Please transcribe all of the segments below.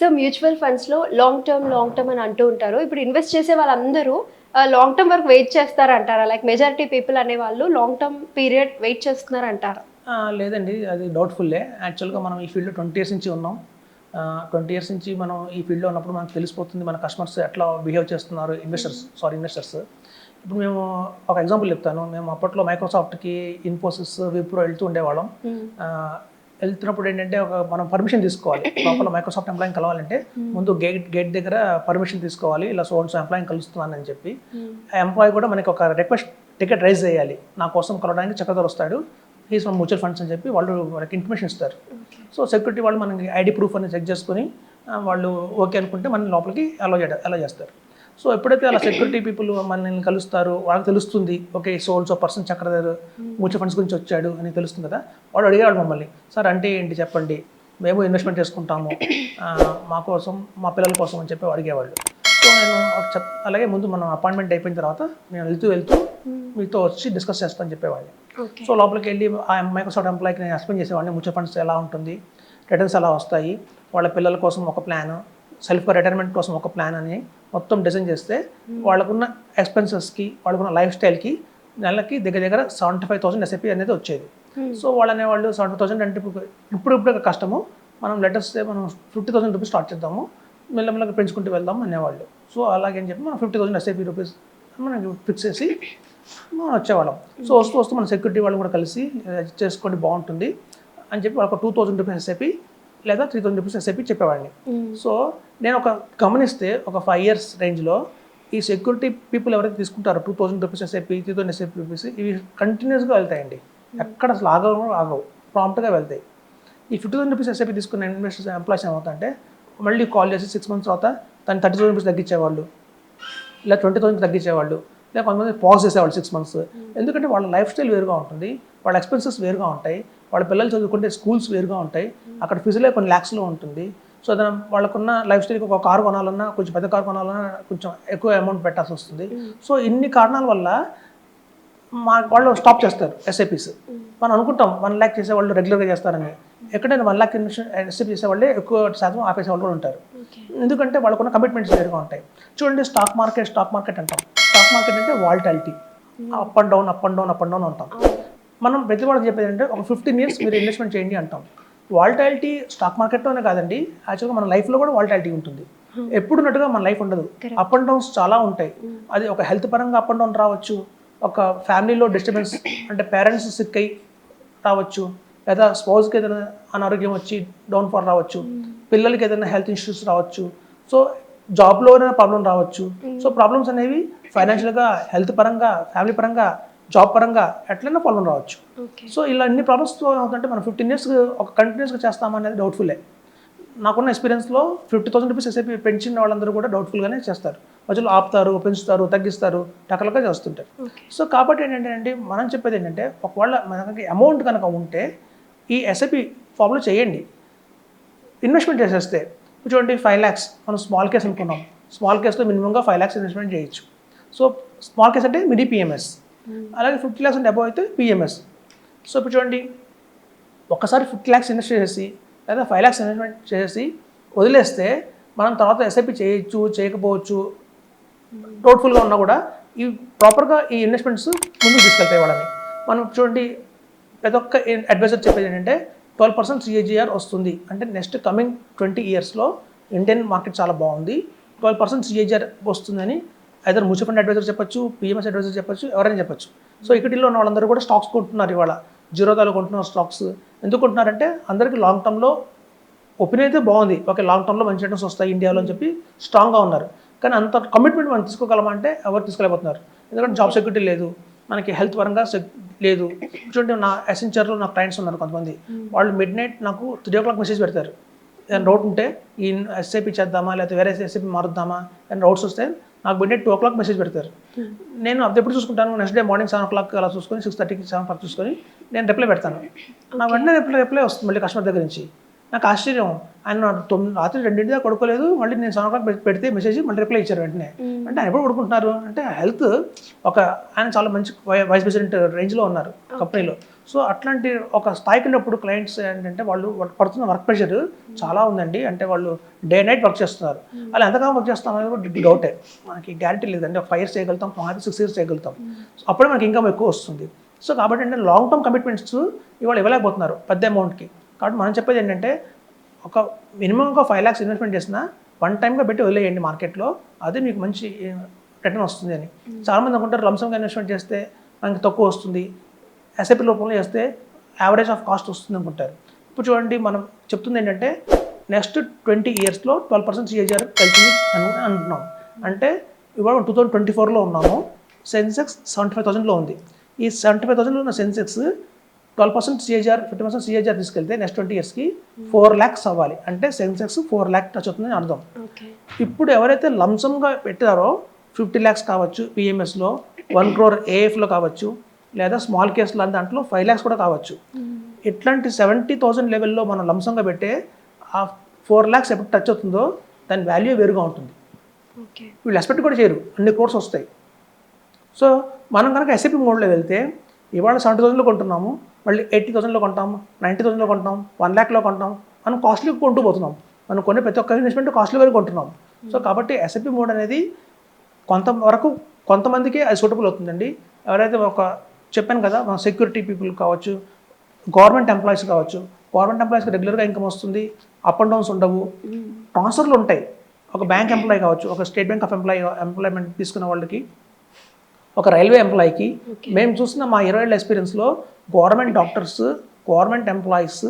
So mutual ఫండ్స్లో long term long term అని అంటూ ఉంటారు. ఇప్పుడు ఇన్వెస్ట్ చేసే వాళ్ళందరూ లాంగ్ టర్మ్ వరకు వెయిట్ చేస్తారంటారా? లైక్ మెజారిటీ పీపుల్ అనే వాళ్ళు లాంగ్ టర్మ్ పీరియడ్ వెయిట్ చేస్తున్నారంటారా? లేదండి. అది డౌట్ఫుల్లే యాక్చువల్గా మనం ఈ ఫీల్డ్లో ట్వంటీ ఇయర్స్ నుంచి ఉన్నాం. ట్వంటీ ఇయర్స్ నుంచి మనం ఈ ఫీల్డ్లో ఉన్నప్పుడు మనకు తెలిసిపోతుంది మన కస్టమర్స్ ఎట్లా బిహేవ్ చేస్తున్నారు ఇన్వెస్టర్స్ సారీ ఇన్వెస్టర్స్ ఇప్పుడు మేము ఒక ఎగ్జాంపుల్ చెప్తాను. మేము అప్పట్లో మైక్రోసాఫ్ట్కి ఇన్ఫోసిస్ విప్రో వెళ్తూ ఉండేవాళ్ళం. ఆ, వెళ్తున్నప్పుడు ఏంటంటే ఒక మనం పర్మిషన్ తీసుకోవాలి. లోపల మైక్రోసాఫ్ట్ ఎంప్లాయీని కలవాలంటే ముందు గేట్ గేట్ దగ్గర పర్మిషన్ తీసుకోవాలి. ఇలా సో సో ఎంప్లాయీని కలుస్తున్నానని చెప్పి. ఆ ఎంప్లాయీ కూడా మనకి ఒక రిక్వెస్ట్ టికెట్ రైజ్ చేయాలి. నా కోసం కలవడానికి చక్రధర్ వస్తాడు. హీస్ ఫ్రమ్ మ్యూచువల్ ఫండ్స్ అని చెప్పి వాళ్ళు మనకి ఇన్ఫర్మేషన్ ఇస్తారు. సో సెక్యూరిటీ వాళ్ళు మనకి ఐడి ప్రూఫ్ అని చెక్ చేసుకొని వాళ్ళు ఓకే అనుకుంటే మన లోపలికి అలో చేయడం అలో చేస్తారు. సో ఎప్పుడైతే అలా సెక్యూరిటీ పీపుల్ మనల్ని కలుస్తారు వాళ్ళకి తెలుస్తుంది okay souls so person Chakradhar mutual funds గురించి వచ్చాడు అని తెలుస్తుంది కదా వాడు అడిగేవాడు మమ్మల్ని సార్ అంటే ఏంటి చెప్పండి మేము ఇన్వెస్ట్మెంట్ చేసుకుంటాము మా కోసం మా పిల్లల కోసం అని చెప్పి అడిగేవాళ్ళు. సో నేను చెప్ అలాగే ముందు మనం అపాయింట్మెంట్ అయిపోయిన తర్వాత నేను వెళ్తూ వెళ్తూ మీతో వచ్చి డిస్కస్ చేస్తాను చెప్పేవాడిని. సో లోపలికి వెళ్ళి ఆ మైక్రోసాఫ్ట్ ఎంప్లాయ్కి నేను ఎక్స్ప్లెయిన్ చేసేవాడిని మ్యూచువల్ ఫండ్స్ ఎలా ఉంటుంది రిటర్న్స్ ఎలా వస్తాయి వాళ్ళ పిల్లల కోసం ఒక ప్లాన్ సెల్ఫ్ రిటైర్మెంట్ కోసం ఒక ప్లాన్ అని మొత్తం డిజైన్ చేస్తే వాళ్ళకున్న ఎక్స్పెన్సెస్కి వాళ్ళకున్న లైఫ్ స్టైల్కి నెలకి దగ్గర దగ్గర సెవెంటీ ఫైవ్ థౌసండ్ ఎస్ఐపి అనేది వచ్చేది. సో వాళ్ళు అనేవాళ్ళు సెవెంటీ థౌసండ్ అంటే ఇప్పుడు ఇప్పుడు కష్టము. మనం లెటర్స్ మనం ఫిఫ్టీ థౌసండ్ రూపీస్ స్టార్ట్ చేద్దాము. మెల్లమెల్లగా పెంచుకుంటూ వెళ్దాం అనేవాళ్ళు. సో అలాగే అని చెప్పి మనం ఫిఫ్టీ థౌసండ్ ఎస్ఐపి రూపీస్ మనం ఫిక్స్ చేసి మనం వచ్చేవాళ్ళం. సో వస్తూ వస్తూ మన సెక్యూరిటీ వాళ్ళు కూడా కలిసి "ఏ, చేసుకోండి బాగుంటుంది అని చెప్పి ఒక టూ థౌసండ్ రూపీస్ ఎస్ఐపి లేదా త్రీ థౌసండ్ రూపీస్ ఎస్ఐపి చెప్పేవాడిని. సో నేను ఒక గమనిస్తే ఒక ఫైవ్ ఇయర్స్ రేంజ్లో ఈ సెక్యూరిటీ పీపుల్ ఎవరైతే తీసుకుంటారో two thousand rupees SIP three thousand SIP rupees ఇవి కంటిన్యూస్గా వెళ్తాయండి. ఎక్కడ అసలు ఆగవు ఆగవు. ప్రాంప్ట్గా వెళ్తాయి. ఈ ఫిఫ్టీ థౌసండ్ రూపీస్ ఎస్ఐపి తీసుకున్న ఇన్వెస్టర్స్ ఎంప్లాయీస్ ఏమవుతుందంటే మళ్ళీ కాల్ చేసి సిక్స్ మంత్స్ తర్వాత దాన్ని థర్టీ థౌసండ్ రూపీస్ తగ్గించేవాళ్ళు ఇలా ట్వంటీ థౌసండ్ తగ్గించేవాళ్ళు. లేదా కొంతమంది పాజ్ చేసేవాళ్ళు సిక్స్ మంత్స్ ఎందుకంటే వాళ్ళ లైఫ్ స్టైల్ వేరుగా ఉంటుంది. వాళ్ళ ఎక్స్పెన్సెస్ వేరుగా ఉంటాయి. వాళ్ళ పిల్లలు చదువుకుంటే స్కూల్స్ వేరుగా ఉంటాయి. అక్కడ ఫిజిలే కొన్ని ల్యాక్స్లో ఉంటుంది. సో దాని వాళ్ళకున్న లైఫ్ స్టైల్కి ఒక కారు కొనాలన్నా కొంచెం పెద్ద కారు కొనాలన్నా కొంచెం ఎక్కువ అమౌంట్ పెట్టాల్సి వస్తుంది. సో ఇన్ని కారణాల వల్ల మా వాళ్ళు స్టాప్ చేస్తారు ఎస్ఐపీస్ మనం అనుకుంటాం వన్ ల్యాక్ చేసే వాళ్ళు రెగ్యులర్గా చేస్తారని. ఎక్కడైనా వన్ ల్యాక్ ఇన్వెస్ట్ ఎస్ఐపీ చేసే వాళ్ళే ఎక్కువ శాతం ఆపేసే వాళ్ళు కూడా ఉంటారు. ఎందుకంటే వాళ్ళకున్న కమిట్మెంట్స్ వేరుగా ఉంటాయి. చూడండి స్టాక్ మార్కెట్ స్టాక్ మార్కెట్ అంటాం. స్టాక్ మార్కెట్ అంటే volatility up and down up and down up and down అంటాం. మనం ప్రతి వాళ్ళకి చెప్పేది అంటే ఒక ఫిఫ్టీన్ ఇయర్స్ మీరు ఇన్వెస్ట్మెంట్ చేయండి అంటాం. వాల్టాలిటీ స్టాక్ మార్కెట్లోనే కాదండి యాక్చువల్గా మన లైఫ్లో కూడా వాల్టాలిటీ ఉంటుంది. ఎప్పుడు ఉన్నట్టుగా మన లైఫ్ ఉండదు. అప్ అండ్ డౌన్స్ చాలా ఉంటాయి. అది ఒక హెల్త్ పరంగా అప్ అండ్ డౌన్ రావచ్చు ఒక ఫ్యామిలీలో డిస్టర్బెన్స్ అంటే పేరెంట్స్ సిక్ అయ్యి రావచ్చు లేదా స్పౌజ్కి ఏదైనా అనారోగ్యం వచ్చి డౌన్ ఫాల్ రావచ్చు పిల్లలకి ఏదైనా హెల్త్ ఇష్యూస్ రావచ్చు. సో జాబ్లో ఏదైనా ప్రాబ్లం రావచ్చు. సో ప్రాబ్లమ్స్ అనేవి ఫైనాన్షియల్గా హెల్త్ పరంగా ఫ్యామిలీ పరంగా జాబ్ పరంగా ఎట్లైనా ప్రాబ్లం రావచ్చు. సో ఇలా అన్ని ప్రాబ్లమ్స్ అవుతుంటే మనం ఫిఫ్టీన్ ఇయర్స్ ఒక కంటిన్యూస్గా చేస్తామనేది డౌట్ఫుల్లే నాకున్న ఎక్స్పీరియన్స్లో ఫిఫ్టీ థౌసండ్ రూపీస్ ఎస్ఐపి పెంచిన వాళ్ళందరూ కూడా డౌట్ఫుల్గానే చేస్తారు. మధ్యలో ఆపుతారు పెంచుతారు తగ్గిస్తారు టకలుగా చేస్తుంటారు. సో కాబట్టి ఏంటంటే అండి మనం చెప్పేది ఏంటంటే ఒకవేళ మనకి అమౌంట్ కనుక ఉంటే ఈ ఎస్ఐపి ఫామ్లో చేయండి. ఇన్వెస్ట్మెంట్ చేసేస్తే చూడండి ఫైవ్ ల్యాక్స్ మనం స్మాల్ కేస్ అనుకున్నాం. స్మాల్ కేస్లో మినిమంగా ఫైవ్ ల్యాక్స్ ఇన్వెస్ట్మెంట్ చేయొచ్చు. సో స్మాల్ కేస్ అంటే మిడి పిఎంఎస్ అలాగే ఫిఫ్టీ ల్యాక్స్ అంటే అబౌవ్ అయితే పిఎంఎస్ సో ఇప్పుడు చూడండి. ఒక్కసారి ఫిఫ్టీ ల్యాక్స్ ఇన్వెస్ట్ చేసి లేదా ఫైవ్ ల్యాక్స్ ఇన్వెస్ట్మెంట్ చేసి వదిలేస్తే మనం తర్వాత ఎస్ఐపి చేయొచ్చు చేయకపోవచ్చు డౌట్ఫుల్గా ఉన్నా కూడా ఈ ప్రాపర్గా ఈ ఇన్వెస్ట్మెంట్స్ ముందుకు తీసుకెళ్తాయి వాళ్ళని. మనం చూడండి ప్రతి ఒక్క అడ్వైజర్ చెప్పేది ఏంటంటే ట్వెల్వ్ పర్సెంట్ సిఏజీఆర్ వస్తుంది. అంటే నెక్స్ట్ కమింగ్ ట్వంటీ ఇయర్స్లో ఇండియన్ మార్కెట్ చాలా బాగుంది. ట్వెల్వ్ పర్సెంట్ సిఏజీఆర్ వస్తుందని ఐదర్ మ్యూచువల్ ఫండ్ అడ్వైజర్ చెప్పొచ్చు పిఎంఎస్ అడ్వైజర్ చెప్పొచ్చు ఎవరైనా చెప్పొచ్చు. సో ఈక్విటీలో ఉన్న వాళ్ళందరూ కూడా స్టాక్స్ కొంటున్నారు ఇవాళ. జీరోదాలు కొంటున్నారు స్టాక్స్ ఎందుకు కొంటున్నారంటే అందరికీ లాంగ్ టర్మ్లో ఒపీనియన్ అయితే బాగుంది. ఓకే లాంగ్ టర్మ్లో మంచి రిటర్న్స్ వస్తాయి ఇండియాలో అని చెప్పి స్ట్రాంగ్గా ఉన్నారు. కానీ అంత కమిట్మెంట్ మనం తీసుకోగలమంటే ఎవరు తీసుకోలేకపోతున్నారు. ఎందుకంటే జాబ్ సెక్యూరిటీ లేదు. మనకి హెల్త్ పరంగా లేదు. చూడండి నా ఎసెన్చర్లో నా క్లయింట్స్ ఉన్నారు కొంతమంది. వాళ్ళు మిడ్ నైట్ నాకు త్రీ ఓ క్లాక్ మెసేజ్ పెడతారు. ఏదైనా డౌట్ ఉంటే ఈ ఎస్ఐపి చేద్దామా లేకపోతే వేరే ఎస్ఐపి మారుద్దామా ఏదైనా డౌట్స్ వస్తే నాకు midnight two o'clock message పెడతారు. నేను అది ఎప్పుడు చూసుకుంటాను? Next day morning seven o'clock అలా చూసుకొని సిక్స్ థర్టీకి సెవెన్ క్లాక్ చూసుకొని నేను రిప్లై పెడతాను. నా వెంటనే రిప్లై రిప్లై వస్తుంది మళ్ళీ కస్టమర్ దగ్గర నుంచి. నాకు ఆశ్చర్యం. ఆయన తొమ్మిది రాత్రి రెండింటి దాకా పడుకోలేదు. మళ్ళీ నేను సెవెన్ క్లాక్ పెడితే మెసేజ్ మళ్ళీ రిప్లై ఇచ్చారు వెంటనే. అంటే ఆయన ఎప్పుడు పడుకుంటున్నారు? అంటే హెల్త్ ఒక ఆయన చాలా మంచి వైస్ ప్రెసిడెంట్ రేంజ్లో ఉన్నారు కంపెనీలో సో అట్లాంటి ఒక స్థాయికి ఉన్నప్పుడు క్లయింట్స్ ఏంటంటే వాళ్ళు పడుతున్న వర్క్ ప్రెషర్ చాలా ఉందండి. అంటే వాళ్ళు డే నైట్ వర్క్ చేస్తున్నారు. వాళ్ళు ఎంతకాలం వర్క్ చేస్తాం అనేది డౌటే మనకి గ్యారంటీ లేదండి. ఫైవ్ ఇయర్స్ చేయగలుగుతాం ఫైవ్ సిక్స్ ఇయర్స్ చేయగలుగుతాం. సో అప్పుడే మనకి ఇన్కమ్ ఎక్కువ వస్తుంది. సో కాబట్టి ఏంటంటే లాంగ్ టర్మ్ కమిట్మెంట్స్ ఇవాళ ఇవ్వలేకపోతున్నారు పెద్ద అమౌంట్కి కాబట్టి మనం చెప్పేది ఏంటంటే ఒక మినిమం ఒక ఫైవ్ ల్యాక్స్ ఇన్వెస్ట్మెంట్ చేసినా వన్ టైమ్గా పెట్టి వదిలేయండి మార్కెట్లో. అదే మీకు మంచి రిటర్న్ వస్తుంది అని. చాలామంది అనుకుంటారు లంసంగా ఇన్వెస్ట్మెంట్ చేస్తే మనకి తక్కువ వస్తుంది. ఎస్ఐపి రూపంలో చేస్తే యావరేజ్ ఆఫ్ కాస్ట్ వస్తుంది అనుకుంటారు. ఇప్పుడు చూడండి మనం చెప్తుంది ఏంటంటే నెక్స్ట్ ట్వంటీ ఇయర్స్లో ట్వెల్వ్ పర్సెంట్ సిఏజీఆర్ వెళ్తుంది అని అంటున్నాం. అంటే ఇవాళ టూ థౌజండ్ ట్వంటీ ఫోర్లో ఉన్నాము. సెన్సెక్స్ సెవెంటీ ఫైవ్ థౌసండ్లో ఉంది. ఈ సెవెంటీ ఫైవ్ థౌసండ్లో ఉన్న Sensex twelve percent CAGR fifty percent CAGR తీసుకెళ్తే నెక్స్ట్ ట్వంటీ ఇయర్స్కి ఫోర్ ల్యాక్స్ అవ్వాలి. అంటే సెన్సెక్స్ ఫోర్ ల్యాక్ టచ్ అవుతుందని అర్థం. ఇప్పుడు ఎవరైతే లంసంగా పెట్టారో ఫిఫ్టీ ల్యాక్స్ కావచ్చు పిఎంఎస్లో వన్ క్రోర్ ఏఎఫ్లో కావచ్చు లేదా స్మాల్ కేస్ లాంటి దాంట్లో ఫైవ్ ల్యాక్స్ కూడా కావచ్చు. ఇట్లాంటి సెవెంటీ థౌసండ్ లెవెల్లో మనం లంసంగా పెట్టే ఆ ఫోర్ ల్యాక్స్ ఎప్పుడు టచ్ అవుతుందో దాని వాల్యూ వేరుగా ఉంటుంది. వీళ్ళు ఎక్స్పెక్ట్ కూడా చేయరు. అన్ని కోర్స్ వస్తాయి. సో మనం కనుక ఎస్ఐపి మోడ్లో వెళ్తే ఇవాళ సెవెంటీ థౌసండ్లో కొంటున్నాము మళ్ళీ ఎయిటీ థౌసండ్లో కొంటాం నైంటీ థౌసండ్లో కొంటాం వన్ ల్యాక్లో కొంటాం మనం కాస్ట్లీ కొంటూ పోతున్నాం మనం కొనే ప్రతి ఒక్క ఇన్వెస్ట్మెంట్ కాస్ట్లీ వరకు కొంటున్నాం సో కాబట్టి ఎస్ఐపి మోడ్ అనేది కొంత వరకు కొంతమందికి అది సూటబుల్ అవుతుందండి. ఎవరైతే ఒక చెప్పాను కదా మన సెక్యూరిటీ పీపుల్ కావచ్చు గవర్నమెంట్ ఎంప్లాయీస్ కావచ్చు గవర్నమెంట్ ఎంప్లాయీస్కి రెగ్యులర్గా ఇన్కమ్ వస్తుంది అప్ అండ్ డౌన్స్ ఉండవు. ట్రాన్స్ఫర్లు ఉంటాయి. ఒక బ్యాంక్ ఎంప్లాయీ కావచ్చు ఒక state bank of employee employment తీసుకున్న వాళ్ళకి ఒక రైల్వే ఎంప్లాయీకి మేము చూసిన మా ఇరవై ఏళ్ళ ఎక్స్పీరియన్స్లో గవర్నమెంట్ డాక్టర్స్ గవర్నమెంట్ ఎంప్లాయీస్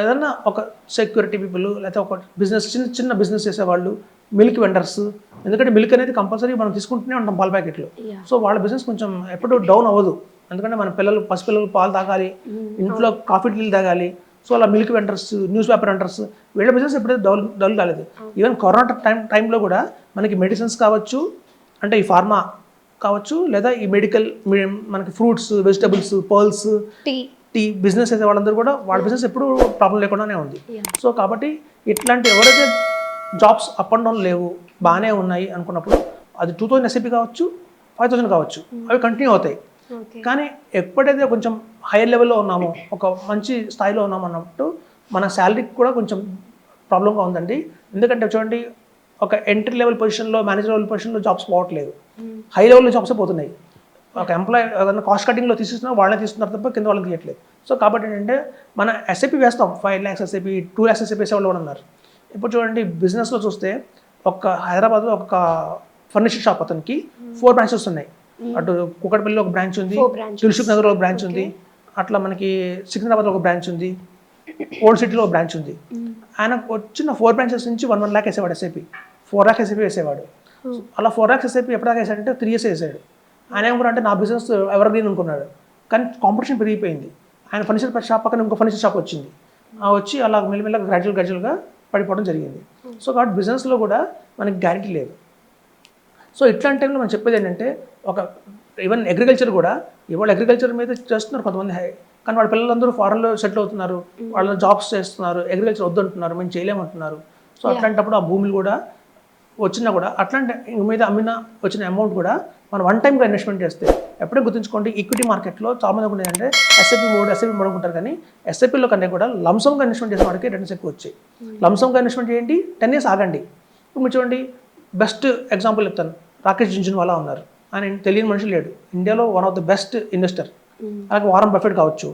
ఏదన్నా ఒక సెక్యూరిటీ పీపుల్ లేకపోతే ఒక బిజినెస్ చిన్న చిన్న బిజినెస్ చేసేవాళ్ళు మిల్క్ వెండర్స్ ఎందుకంటే మిల్క్ అనేది కంపల్సరీ మనం తీసుకుంటూనే ఉంటాం పాల ప్యాకెట్లు. సో వాళ్ళ బిజినెస్ కొంచెం ఎప్పుడు డౌన్ అవ్వదు. ఎందుకంటే మన పిల్లలు పసిపిల్లలు పాలు తాగాలి ఇంట్లో కాఫీ టీలు తాగాలి. సో అలా milk vendors news paper vendors వీళ్ళ బిజినెస్ ఎప్పుడైతే డౌన్ డౌన్ కాలేదు. ఈవెన్ కరోనా టైం టైంలో కూడా మనకి మెడిసిన్స్ కావచ్చు అంటే ఈ ఫార్మా కావచ్చు లేదా ఈ మెడికల్ మనకి ఫ్రూట్స్ వెజిటబుల్స్ పర్ల్స్ టీ టీ బిజినెస్ చేసే వాళ్ళందరూ కూడా వాళ్ళ బిజినెస్ ఎప్పుడు ప్రాబ్లం లేకుండానే ఉంది. సో కాబట్టి ఇట్లాంటి ఎవరైతే జాబ్స్ అప్ అండ్ డౌన్ లేవు బాగానే ఉన్నాయి అనుకున్నప్పుడు అది టూ థౌజండ్ ఎస్ఐపి కావచ్చు ఫైవ్ థౌసండ్ కావచ్చు అవి కంటిన్యూ అవుతాయి. కానీ ఎప్పుడైతే కొంచెం హైయర్ లెవెల్లో ఉన్నామో ఒక మంచి స్థాయిలో ఉన్నామో అన్నప్పుడు మన శాలరీకి కూడా కొంచెం ప్రాబ్లంగా ఉందండి. ఎందుకంటే చూడండి ఒక ఎంట్రీ లెవెల్ పొజిషన్లో మేనేజర్ లెవెల్ పొజిషన్లో జాబ్స్ పోవట్లేదు. హై లెవెల్లో జాబ్స్ పోతున్నాయి. ఒక ఎంప్లాయ్ ఏదైనా కాస్ట్ కటింగ్లో తీసిస్తున్నా వాళ్ళని తీస్తున్నారు తప్ప కింద వాళ్ళకి తీయట్లేదు. సో కాబట్టి ఏంటంటే మన ఎస్ఐపి వేస్తాం. Five lakhs SIP two lakhs SIP వేసే వాళ్ళు కూడా ఉన్నారు. ఇప్పుడు చూడండి బిజినెస్లో చూస్తే ఒక హైదరాబాద్లో ఒక ఫర్నిచర్ షాప్ అతనికి ఫోర్ బ్రాంచెస్ ఉన్నాయి అటు కుకట్పల్లిలో ఒక బ్రాంచ్ ఉంది. దిల్సుఖ్ నగర్లో ఒక బ్రాంచ్ ఉంది. అట్లా మనకి సికింద్రాబాద్లో ఒక బ్రాంచ్ ఉంది. ఓల్డ్ సిటీలో ఒక బ్రాంచ్ ఉంది. ఆయన వచ్చిన ఫోర్ బ్రాంచెస్ నుంచి వన్ వన్ ల్యాక్ వేసేవాడు ఎస్ఐపి ఫోర్ ల్యాక్స్ ఎస్ఐపి వేసేవాడు. అలా ఫోర్ ల్యాక్స్ ఎస్ఐపి ఎప్పటిదాకా వేసాడంటే త్రీ ఇయర్స్ వేసాడు ఆయన ఏమనుకున్నాడు నా బిజినెస్ ఎవర్ గ్రీన్ అనుకున్నాడు. కానీ కాంపిటీషన్ పెరిగిపోయింది. ఆయన ఫర్నిచర్ షాప్ పక్కన ఇంకో ఫర్నిచర్ షాప్ వచ్చింది. ఆ వచ్చి అలా మెల్లిమెల్లగా గ్రాడ్యువల్ గ్రాడ్యువల్గా పడిపోవడం జరిగింది. సో కాబట్టి బిజినెస్లో కూడా మనకి గ్యారెంటీ లేదు. సో ఇట్లాంటి టైంలో మనం చెప్పేది ఏంటంటే ఒక ఈవెన్ అగ్రికల్చర్ కూడా ఇవాళ అగ్రికల్చర్ మీద చేస్తున్నారు కొంతమంది హై. కానీ వాళ్ళ పిల్లలందరూ ఫారెన్లో సెటిల్ అవుతున్నారు. వాళ్ళు జాబ్స్ చేస్తున్నారు. అగ్రికల్చర్ వద్దంటున్నారు. మేము చేయలేమంటున్నారు. సో అట్లాంటప్పుడు ఆ భూములు కూడా వచ్చినా కూడా అట్లాంటి మీద అమ్మిన వచ్చిన అమౌంట్ కూడా మనం వన్ టైంగా ఇన్వెస్ట్మెంట్ చేస్తే ఎప్పుడే గుర్తుంచుకోండి ఈక్విటీ మార్కెట్లో చాలా మంది అనుకునేది అంటే ఎస్ఐపి మోడ్ ఎస్ఐపి మోడ్ అనుకుంటారు కానీ ఎస్ఐపిలో కంటే కూడా లంసంగా ఇన్వెస్ట్మెంట్ చేసిన వాడికి రిటర్న్స్ ఎక్కువ వచ్చాయి. లంసంగా ఇన్వెస్ట్మెంట్ చేయండి టెన్ ఇయర్స్ ఆగండి. ఇప్పుడు మీరు చూడండి బెస్ట్ ఎగ్జాంపుల్ చెప్తాను. రాకేష్ జుంజున్వాలా ఉన్నారు. ఆయన తెలియని మనిషి లేడు. ఇండియాలో one of the best investor అలాగే వారన్ బఫెట్ కావచ్చు.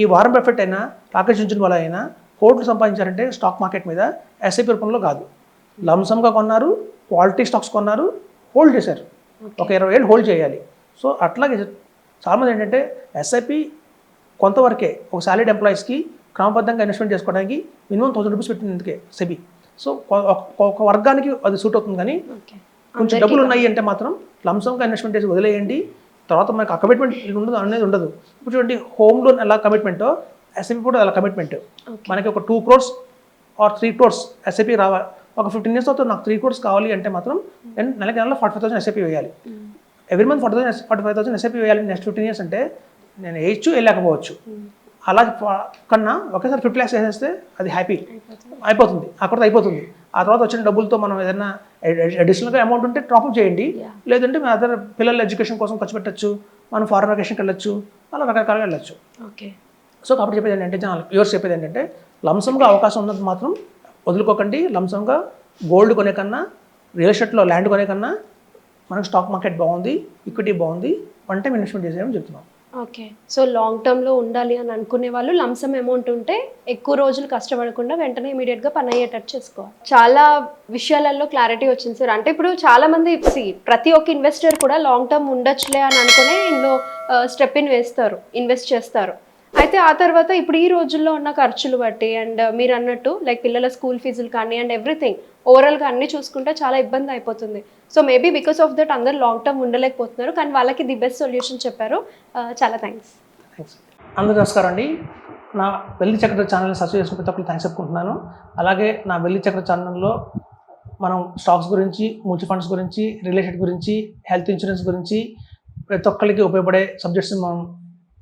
ఈ వారన్ బఫెట్ అయినా రాకేష్ జుంజున్వాలా అయినా కోట్లు సంపాదించారంటే స్టాక్ మార్కెట్ మీద ఎస్ఐపి రూపంలో కాదు. లంసంగా కొన్నారు క్వాలిటీ స్టాక్స్ కొన్నారు హోల్డ్ చేశారు. ఒక ఇరవై ఏళ్ళు హోల్డ్ చేయాలి. సో అట్లాగే చాలామంది ఏంటంటే ఎస్ఐపి కొంతవరకే ఒక సాలిడ్ ఎంప్లాయీస్కి క్రమబద్ధంగా ఇన్వెస్ట్మెంట్ చేసుకోవడానికి మినిమం థౌసండ్ రూపీస్ పెట్టినందుకే సెబీ సో ఒక- వర్గానికి అది సూట్ అవుతుంది కానీ కొంచెం డబ్బులు ఉన్నాయి అంటే మాత్రం లంసంగా ఇన్వెస్ట్మెంట్ చేసి వదిలేయండి. తర్వాత మనకు ఆ కమిట్మెంట్ ఉండదు అనేది ఉండదు. ఇప్పుడు చూడండి హోమ్ లోన్ ఎలా కమిట్మెంటో ఎస్ఐపి కూడా అలా కమిట్మెంట్ మనకి ఒక two crores or three crores SIP రావాలి ఒక ఫిఫ్టీన్ ఇయర్స్ తర్వాత నాకు త్రీ క్రోర్స్ కావాలి అంటే మాత్రం నేను నెలకి నెలలో ఫార్టీ ఫైవ్ థౌసండ్ ఎస్ఐపి వేయాలి. Every month forty thousand forty five thousand SIP వేయాలి నెక్స్ట్ ఫిఫ్టీన్ ఇయర్స్ అంటే నేను వేయచ్చు వెళ్ళకపోవచ్చు. అలా కన్నా ఒకేసారి ఫిఫ్టీ ల్యాక్స్ వేసేస్తే అది హ్యాపీ అయిపోతుంది. అక్కడితో అయిపోతుంది. ఆ తర్వాత వచ్చిన డబ్బులతో మనం ఏదైనా అడిషనల్గా అమౌంట్ ఉంటే టాప్అప్ చేయండి. లేదంటే మన అదర్ పిల్లల ఎడ్యుకేషన్ కోసం ఖర్చు పెట్టచ్చు. మనం ఫారెన్ వెకేషన్కి వెళ్ళొచ్చు. అలా రకరకాలుగా వెళ్ళొచ్చు. ఓకే సో కాబట్టి చెప్పేది ఏంటంటే జనాలు వ్యూవర్స్ చెప్పేది ఏంటంటే లంసంగా అవకాశం ఉన్నది మాత్రం వదులుకోకండి లంసంగా. గోల్డ్ కొనే కన్నా రియల్ ఎస్టేట్లో ల్యాండ్ కొనే కన్నా మనకు స్టాక్ మార్కెట్ బాగుంది ఈక్విటీ బాగుంది వన్ టైం ఇన్వెస్ట్మెంట్ చేసేయమని చెప్తున్నాం. ఓకే. సో లాంగ్ టర్మ్లో ఉండాలి అని అనుకునే వాళ్ళు లంసం అమౌంట్ ఉంటే ఎక్కువ రోజులు కష్టపడకుండా వెంటనే ఇమీడియట్గా పని అయ్యేటట్టు చేసుకోవాలి. చాలా విషయాలలో క్లారిటీ వచ్చింది సార్. అంటే ఇప్పుడు చాలా మంది ప్రతి ఒక్క ఇన్వెస్టర్ కూడా లాంగ్ టర్మ్ ఉండొచ్చులే అని అనుకునే ఇందులో స్టెప్ ఇన్ వేస్తారు ఇన్వెస్ట్ చేస్తారు. అయితే ఆ తర్వాత ఇప్పుడు ఈ రోజుల్లో ఉన్న ఖర్చులు బట్టి అండ్ మీరు అన్నట్టు లైక్ పిల్లల స్కూల్ ఫీజులు కానీ అండ్ ఎవ్రీథింగ్ ఓవరాల్గా అన్ని చూసుకుంటే చాలా ఇబ్బంది అయిపోతుంది. So maybe because of that అందరు లాంగ్ టర్మ్ ఉండలేకపోతున్నారు. కానీ వాళ్ళకి ది బెస్ట్ సొల్యూషన్ చెప్పారు. చాలా థ్యాంక్స్ థ్యాంక్స్ అందరూ నమస్కారం అండి. నా వెళ్ళి చక్ర ఛానల్ని సబ్స్క్రైబ్ చేసిన ప్రతి ఒక్కరు థ్యాంక్స్ చెప్పుకుంటున్నాను. అలాగే నా వెళ్ళి చక్ర ఛానల్లో మనం స్టాక్స్ గురించి మ్యూచువల్ ఫండ్స్ గురించి రియల్ ఎస్టేట్ గురించి హెల్త్ ఇన్సూరెన్స్ గురించి ప్రతి ఒక్కరికి ఉపయోగపడే సబ్జెక్ట్స్ మనం